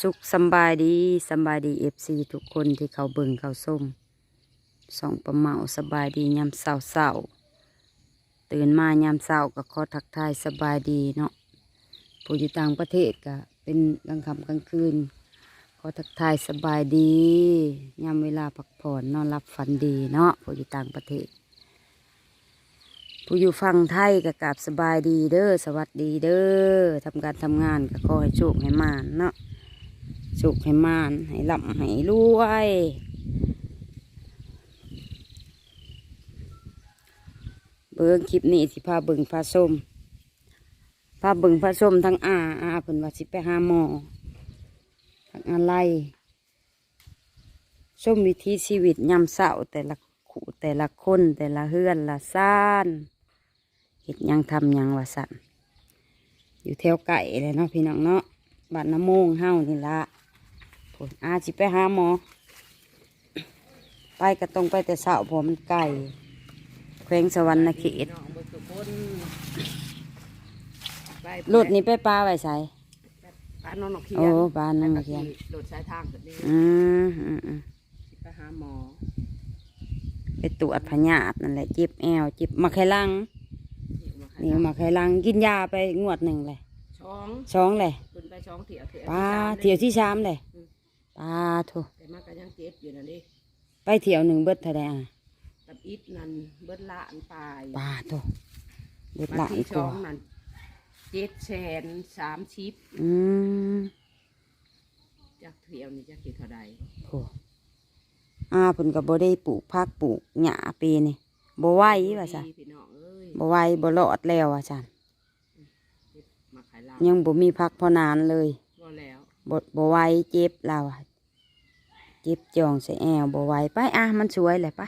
สุขสบายดีสบายดีเอฟซีทุกคนที่เขาเบิ่งเขาส้มสองประเมาสบายดียามเศร้าเศร้าตื่นมายามเศร้าก็ขอทักทายสบายดีเนาะผู้อยู่ต่างประเทศก็เป็นกลางค่ำกลางคืนขอทักทายสบายดียามเวลาพักผ่อนนอนหลับฝันดีเนาะผู้อยู่ต่างประเทศ ผู้อยู่ฝั่งไทยก็กราบสบายดีเด้อสวัสดีเด้อทำการทำงานก็ขอให้โชคให้มานเนาะ โชคให้มานให้ร่ำให้รวยเบิ่งคลิปนี้สิพาเบิ่งพาส้มพาเบิ่งพาส้มทั้งอาอาเพิ่นว่าสิไปหาหมอทั้งอะไรส้มวิถีชีวิตยามเศร้าแต่ละคู่แต่ละคนแต่ละเฮือนละซ่านเห็ดยังทำยังว่าสันอยู่แถวไก่เลยเนาะพี่น้องเนาะบ้านน้ำโมงเฮานี่ละ อาสิไปหาหมอ ไปก็ต้องไปแต่เช้าเพราะมันไก่แขวงสวรรณเขตน้องเบิกทุกคนไปรถนี้ไปปลาไว้ใส่ป้านอนนกเขียนโอ้บ้านนนกเขียนรถสายทางแบบนี้อืมอืมอืมสิไปหาหมอไปตรวจพยาธินั่นแหละเจ็บแอวเจ็บมาไขลังนี่มานี่มาไขลังกินยาไปงวดหนึ่งเลยช่องสองเลยขึ้นไปช่องเถียวเถียวปลาที่สมเที่ยวที่สามเลย ปลาถูแต่มาก็ยังเจ็บอยู่นั่นดิไปเที่ยวหนึ่งเบิดเท่าไดอะตับอิดนั่นเบิดละอันปลายปลาถูเบิดมาหลายที่กช่อว่างนั่นเจ็ดแสนสามชิปอืมจากเถียวนี่จะกี่เท่าใดโหอาเพิ่นก็บ่ได้ปลูกผักปลูกหญ้าปีนี่บ่ไหวว่าซั่นพี่น้องเอ้ยบ่ไหวบ่รอดแล้วว่าซั่นมาขายลายังบ่มีผักพอนานเลยก็แล้วบ่บ่ไหวเจ็บแล้วอะ เจ็บจองใส่แอวบ่ไหวไปอะมันสวยแหละไป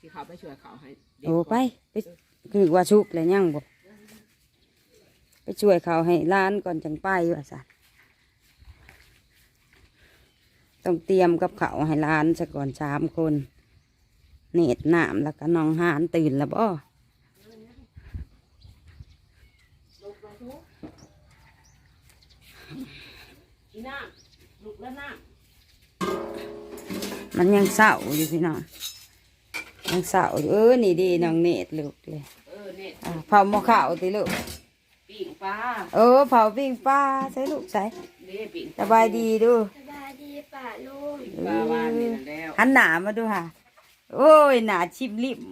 ที่เขาไปช่วยเขาให้เด็กโอ้ก่นไปไปคือว่าชุกแล้วยังบ่ไปช่วยเขาให้ร้านก่อนจังไปว่าซั่นต้องเตรียมกับเขาวให้ร้านซะก่อนสามคนเนตรน้ำแล้วก็น้องหานตื่นแล้วบ่อีน้ำลูกแล้วน้ มันยังเศร้าอยู่พี่น้องยังเศร้าอยู่เออนี่ดีน้องเนตรลูกเลยำเออเนี่ยอะเผาหมอข้าวติลูกปิ่งปลาเออเผาปิ้งปลาใส่ลูกใส่เนี่ยปิ่งสบายดีดูสบายดีป่าลุงปิ่งปลาวานนี่นั่นแล้วหันหนามาดูค่ะ โอ้ยหนาชิมลิม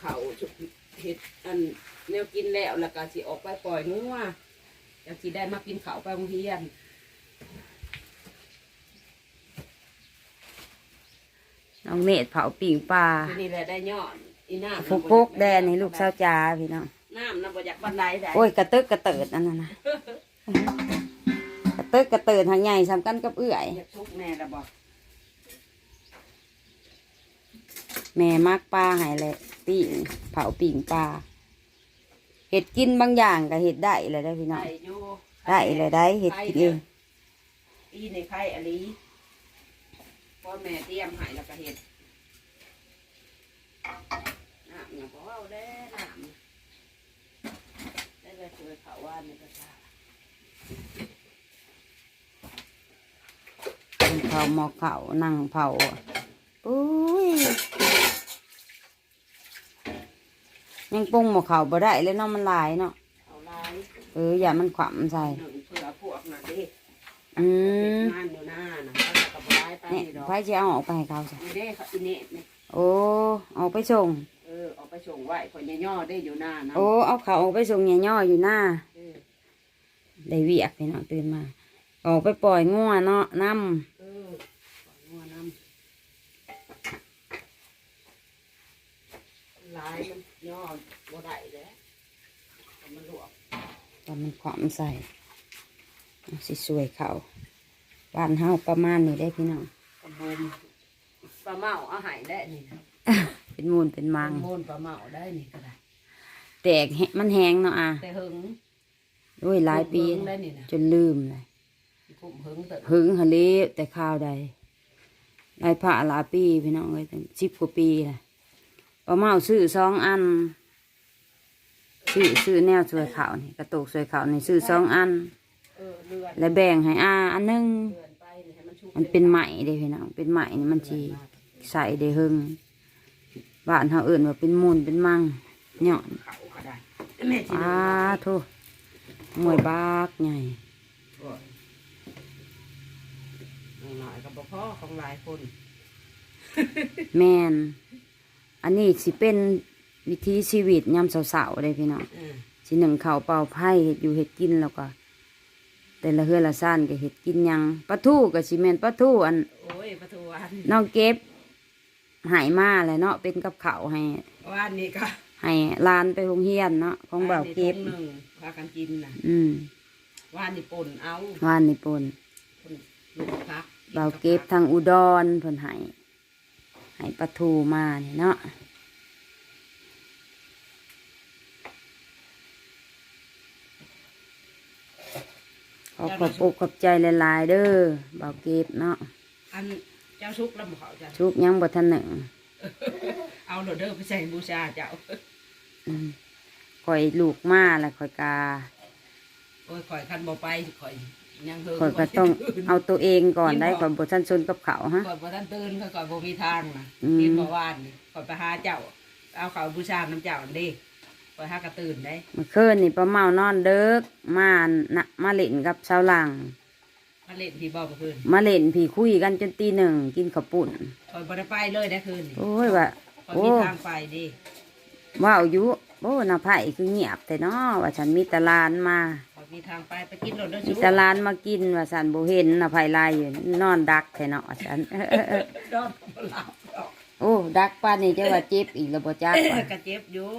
เขาชุบเห็ดอันแนวกินแล้วแล้วก็สิออกไปปล่อยงัวอยากสิได้มากินเขาวไปโรงเรียน น้องเนตรเผาปิ้งปลาทีนี้แหละได้ยอดอีน้ำฟุกพกแดนให้ลูกสาวจ้าพี่น้องน้ำน้ำบ่อยากบันไดได้โอ้ยกระตึกกระเติดอันนั้นนะกระตึกกระเติดทางใหญ่สำกันกับเอื้อยอยากชุกแน่ละบอกแม่มักปลาใหายเลยปิ้งเผาปิ้งปลาเห็ดกินบางอย่างก็เห็ดได้เลยได้อพี่น้องได้อยู่ได้เลยได้เห็ดกินเองอีในไข่อลี พ่อแม่เตรียมให้แล้วก็เห็ดน้ำอย่างพอเอาได้น้ำได้เลยช่วยเขาว่าในกระชาเป็นเผาหมอเขานั่งเผาปุ้ยยังปรุงหมอเขาบ่ได้เลยเนาะมันหลายเนาะเอาลายเอออย่ามันขวำใส่หนึ่งเพื่อพวกน่ะดิ อืมงานอยู่หน้าน่ะเขาจะกับร้ายไปเนี่ยนี่ดอกไฟจะเอาออกไปให้เขาใส่นี่เด้เขาอินเน่นี่โอ้เอาไปส่ง เออเอาไปส่งไหวคนย่อๆได้อยู่หน้านะโอ้เอาเขาออกไปส่งเนี่ยย่ออยู่หน้าเออได้เวียกพี่น้องตื่นมาออกไปปล่อยงัวเนาะน้เออปล่อยงัวน้ำลายมันย่อบ่ได้แล้วแต่มันลวกำตอนมันขวำใส่เอา สิสวยเขาบ้านเฮาประมาณนี้ได้พี่น้องกระบุมปลาเมาเอาใหายได้นี่นะเป็นมูลเป็นมังโมนปลาเมาได้นี่ก็ได้ แตกแหมันแหงเนาะอะแต่หึงโอ้ยหลายปี หึงได้นี่นะจนลืมเลยคุ้มหึงแต่หึงฮะเลแต่ข้าวใดได้ผ่าหลายปีพี่น้องเลยตั้งสิบกว่าปีเลยป้าเมาซื้อสองอันเอซื้อซื้อแนวสวยเขานี่กระตุกสวยเขานี่ซื้อสองอันเออเลือน และแบ่งให้อาอันหนึงเลือนไปนี่ให้มันชุบมันเป็นไหมเด้พี่น้องเป็นไหมนี่มันจีใส่ได้หึงบ้านเฮาเอื่นว่าเป็นมูลเป็นมังเนาะเขาก็ได้แม่สิอ้าโทมวยบากใหญ่หน่อยๆกับพ่อของหลายคน แมน อันนี้สิเป็นวิถีชีวิตยามเสาๆเลยพี่น้องเออสิหนึ่งข้าวเป่าไผ่เห็ดอยู่เห็ดกินแล้วก็ แต่ละเฮือละซ่านก็เห็ดกินหยังปลาทูก็สิแม่นปลาทูอันโอ้ยประตูวันน้องเก็บใหายมาเลยเนาะเป็นกับข้าวให้วันนี้ก็ให้หลานไปโรงเรียนเนาะของบ่าวเก็บ วันนี้ถุงหนึ่งพากันกินนะอืมวันนี้ป่นเอาว่านนี่ปน ป่นลูกพักบ่าวเก็บทางอุดรเพิ่นให้ให้ปลาทูมาเนี่ยเนาะ อขอบอกขอบใจหลายๆเด้อบ่าวเก็บเนาะอันเจ้าชุกแล้วบ่เขาจะชุกยังบ่ทันหนึ่งเอาโหลดเด้อไปใส่บูชาเจ้าอืมข่อยลูกมาแล้วข่อยกาโอ้ยข่อยคันบ่ไปข่อยยังเฮข่อยก็ต้องเอาตัวเองก่อนได้ข่อยบ่ทันชนกับเขาฮะข่อยบ่ทันตื่นข่อยข่อยบ่มีทางนะอืมเห็นบ่วานนี่ข่อยไปหาเจ้า เอาเขาบูชาน้ำเจ้าอันเด้ ข่อยหากระตื่นได้เมื่อคืนนี่ป้าเมานอนเด็กมานะมาเล่นกับชาวหลัง มาเล่นที่บ่เมื่อคืนมาเล่นพี่คุยกันจนตีหนึ่งกินข้าวปุ่นข่อยบ่ได้ไปเลยได้คืนนี่โอ้ยว่าข่อยโอ้มีทางไปเดิว่าวอยู่โอ้นาไผ่คือเงียบแต่เนาะว่าฉันมีแตหลานมาข่อยมีทางไปไปกินโหลดเด้อมีชุกแตหลานมากินว่าฉันบ่เห็นนาไผ่ลายอยู่นอนดักแต่เนาะว่าฉันดอกบ่หลับดอกโอ้ดักป้านนี่จะว่าเจ็บอีกแล้วบ่จักว่ะกระเจ็บอยู่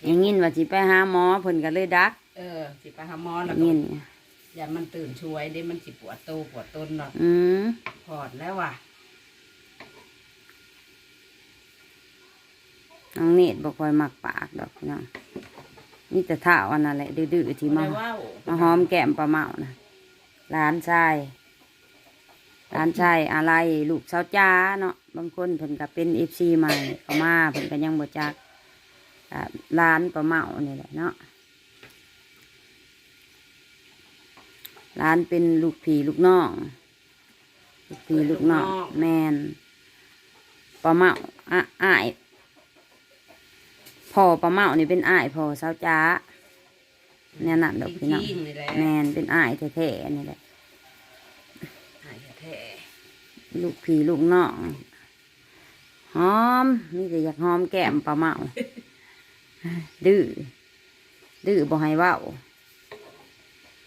กระอเจ็ย่าบงงี้ว่าสิไปหาหมอเพิ่นก็เลยดักเออสิไปหาหมออแล้วย่างก็งี้อย่ามันตื่นช่วยเด้มันสิปวดโตปวดต้นเนาะอืมพอดแล้วว่ะน้องเนตรบ่ค่อยมักปากดอกพี่น้องนี่แต่ท่าอันนั้นแหละดื้อๆที่มาได้ว่าวมาหอมแก้มปลาเมานะร้านชายร้านชายอะไรลูกเช้าวจ้าเนาะบางคนเพิ่นก็เป็นเอฟซีใหม่เขามาเพิ่นก็ยังบ่จักอ่า ร้านปลาเมานี่แหละเนาะร้านเป็นลูกผีลูกน้อง ลูกผีลูกน้องแมนปลาเมาอะอ้ายพ่อปลาเมานี่เป็นอ้ายพ่อเช้าวจ้าเนี่ยนั่นดอกพี่น้องจริงๆนี่แหละแมนเป็นอ้ายแท้ๆนี่แหละหายแท้ลูกพี่ลูกน้องหอมนี่แต่อยากหอมแก้มปลาเมา ดื้อดื้อบ่ให้เว้า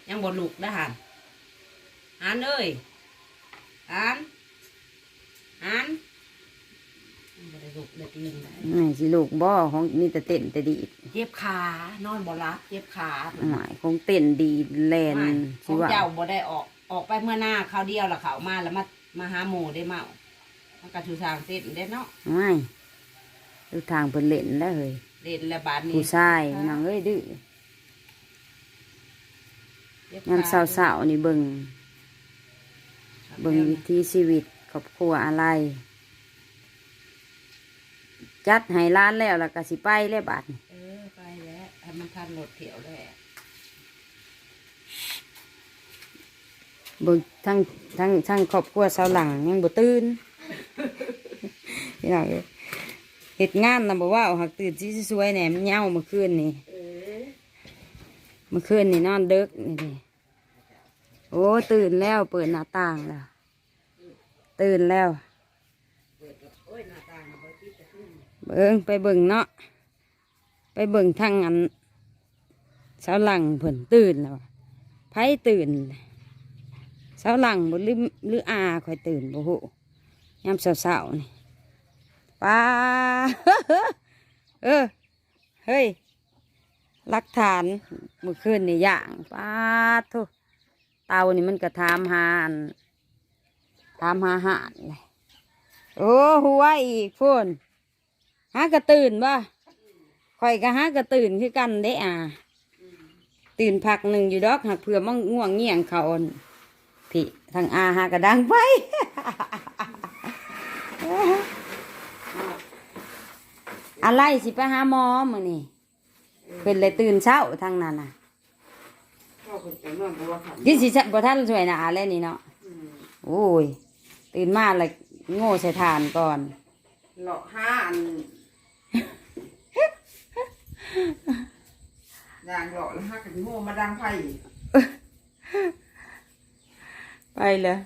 ยังบ่ลุกนะหันหันเอ้ยหันหันยังบ่ได้ลุกได้ตีนได้ไงสิลูกบ่ของมีแต่เต้นแต่ดีดเจ็บขานอนบ่หลับเจ็บขาหมายคงเต้นดีดแลนไม่ขสิองว่าเจ้าบ่ได้ออกออกไปเมื่อหน้าคราวเดียวและเขามาแล้วมามาหาหมูได้เมามันกระชูทางเต้นได้เนาะไม่ดูทางเพิ่นเล่นแล้วเฮ้ย เล่นและบาดนี้ผู้ชายน้องเอ้ยดื้อจ็บขยามเศร้าๆนี่เบิ่งเบิ่งวิถีชีวิตครอบครัวอะไร จัดให้ร้านแล้วแล้วก็สิไปแล้วบาดนี้เออไปแล้วให้มันทันรถเถียวแล้วเบิ่งทั้งทั้งทั้งครอบครัวสาวหลังยังบ่ตื่นพี่น้องเอ้ย เฮ็ดงานนะบ่ว่าเอาหักตื่นสิสวยๆแหน่มันเหงาเมื่อคืนนี่เมื่อคืนนี่นอนดึกนี่ดิโอ้ตื่นแล้วเปิดหน้าต่างแล้วตื่นแล้วเบิ้งไปเบิ่งเนาะไปเบิ่งทางอันสาวหลังเพิ่นตื่นแล้วไผตื่นสาวหลังบ่หรือหรืออาข่อยตื่นบ่ฮู้ยามเช้าๆนี่ ป้าเออ เฮ้ยลักฐานเมื่อคืนนี่ย่างป้าทุเตานี่มันก็ถามหานถามหาหารเลยโอ้หัวอีกพุ่นหากระตื่นบ่ข่อยก็หากระตื่นคือกันเด้อะตื่นพักหนึ่งอยู่ดอกหักเผื่อมั่งง่วงเงี่ยงเขาอ่อนพี่ทางอาหากระดังไป อะไรสิไปหาหมอมื้อนี่เพิ่นเลยตื่นเช้าทางนั้นน่ะพ่อคนจะนอนตัวขันกินสิบ่ทันสวยหนาเลยนี่เนาะโอ้ย ตื่นมาเลยโง่ใส่ทานก่อนหลอกห้าอันยางหลอกแล้วห้ากันโง่มาดังไฟไปเลย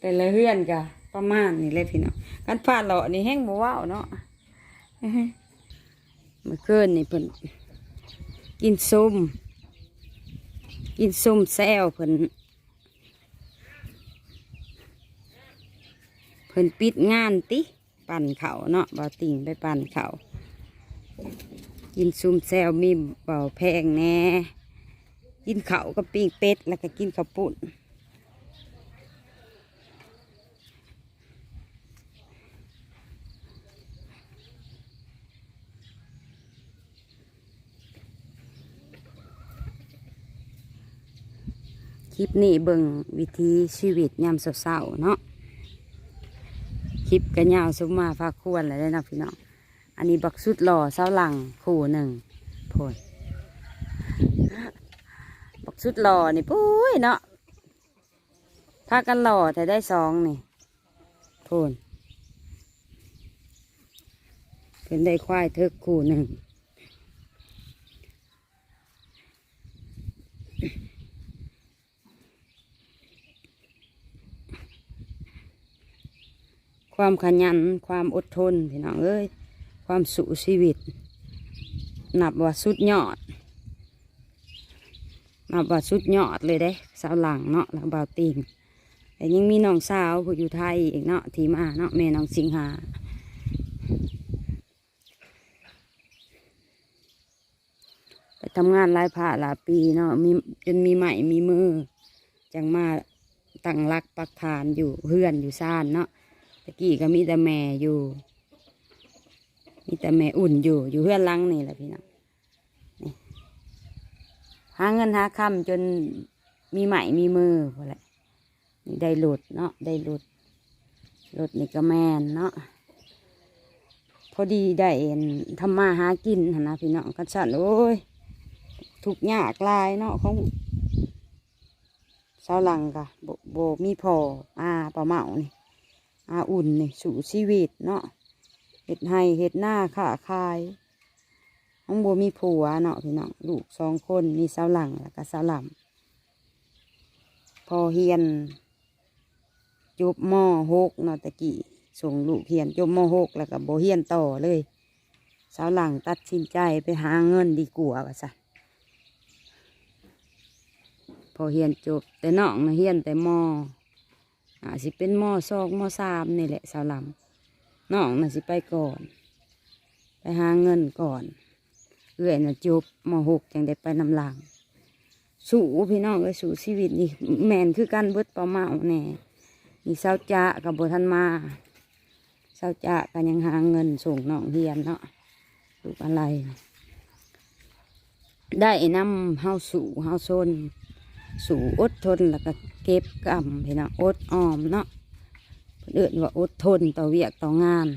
แต่ละเฮือนกะประมาณนี้เลยพี่น้องกันพาเลาะนี่แห้งบ่ว้าวเนาะ เมื่อคืนนี่เพิ่นกินส้มกินส้มแซวเพิ่นเพิ่นปิดงานติปั่นเขาเนาะบ่าติ่งไปปั่นเขากินซุมแซวมีเบาแพงแน่ กินเขากับปิ้งเป็ดแล้วก็กินข้าวปุ้น คลิปนี้เบิ่งวิธีชีวิตยามเศร้าๆเนาะคลิปกันยาวสุมาพาควรเลยเนาะพี่น้องอันนี้บักสุดหล่อเสาหลังคู่หนึ่งโพนบักสุดหล่อนี่ปุ้ยเนาะพากันหล่อแต่ได้สองนี่โพนเป็นได้ควายเทิกคู่หนึ่ง ความขยัน ความอดทนพี่น้องเอ้ยความสู้ชีวิต นับว่าสุดยอด นับว่าสุดยอดเลยเด้สาวหลังเนาะแล้วบ่าวติงแต่ยังมีน้องสาวผู้อยู่ไทยอีกเนาะที่มาเนาะแม่น้องสิงหาไปทำงานหลายผ่าหลายปีเนาะมีจนมีใหม่มีมือ จังมาตั้งรักปักฐานอยู่เพื่อนอยู่ซ่านเนาะะกี้ก็มีแต่แม่อยู่ มีแต่แม่อุ่นอยู่ อยู่เพื่อนลังนี่แหละพี่น้องหาเงินหาคำจนมีไหมมีมือพอแหละนี่ได้หลุดเนาะได้หลุดหลุดนี่ก็แมนเนาะพอดีได้เอ็นทำมาหากินนะพี่น้องกันสั่นโอ้ยทุกยากลายเนาะของสาวหลังกะโบโบมีพออาปลาเมานี่ อาอุ่นนี่สู่ชีวิตเนาะเห็ดให้เห็ดหน้าขาคายน้องบัวมีผัวเนาะพี่น้องลูกสองคนมีสาวหลังแล้วก็สาวหลำพอเฮียนจบมหกเนาะตะกี้ส่งลูกเฮียนจบมหกแล้วก็โบเฮียนต่อเลยสาวหลังตัดสินใจไปหาเงินดีกว่าซะพอเฮียนจบแต่น้องนะเฮียนแต่ม อาจสิเป็นมอสองมอสามนี่แหละสาวลำน้องน่ะสิไปก่อน ไปหาเงินก่อนเอื้อยน่ะจบมอหกจังได้ไปนำหลังสู่พี่น้องเอ้ยสู่ชีวิตนี่แมนคือกันเบิดเปล่าเมาแน่นี่เศร้าจะกับบทันมาเศร้าจะกันยังหาเงินส่งน้องเฮียนเนาะลูกอะไร ได้นำเฮาสู่เฮาโซน สู่อดทนแล้วก็เก็บกำพี่น้องอดออมเนาะเพิ่อื่นว่าอดทนต่อเวียกต่องาน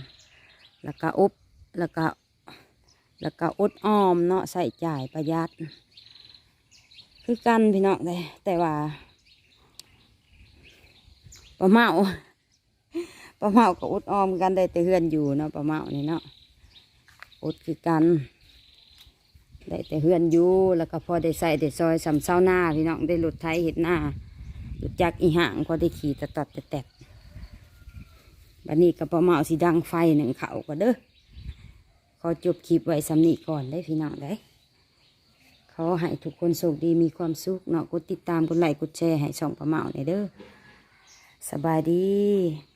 แล้วก็อบแล้วก็แล้วก็อดออมเนาะใส่จ่ายประหยัด คือกันพี่น้องแต่แต่ว่าปลาเมาปลาเมาก็อดออมกันได้แต่เฮือนอยู่เนาะปลาเมานี่เนาะอดคือกัน ได้แต่เฮือนอยู่แล้วก็พอได้ใส่ได้ซอยสำเศร้าหน้าพี่น้องได้รถไถเห็ดหน้ารถจักอีห่างพอได้ขี่ตะตอดแต่แตดบัดนี้ก็ประมาเอาสีดังไฟหนึ่งเขาก็เด้อขอจบคลิปไว้สำนีก่อนได้พี่น้องได้ขอให้ทุกคนโชคดีมีความสุขเนาะกดติดตามกดไลค์กดแชร์ให้ช่องประเมาในอยเด้อสบายดี